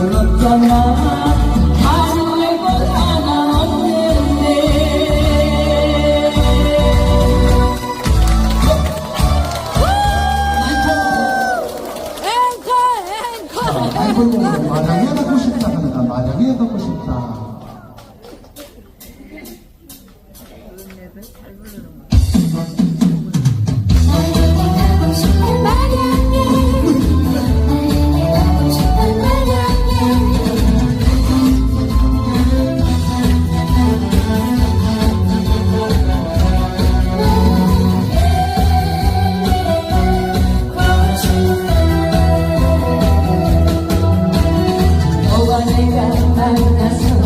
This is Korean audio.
불렀잖아. 아무의 것 하나 없는데. 앵콜 앵콜 앵콜 앵콜 만약에 갖고 싶다 그러니까 만약에 갖고 싶다. 내가 만나서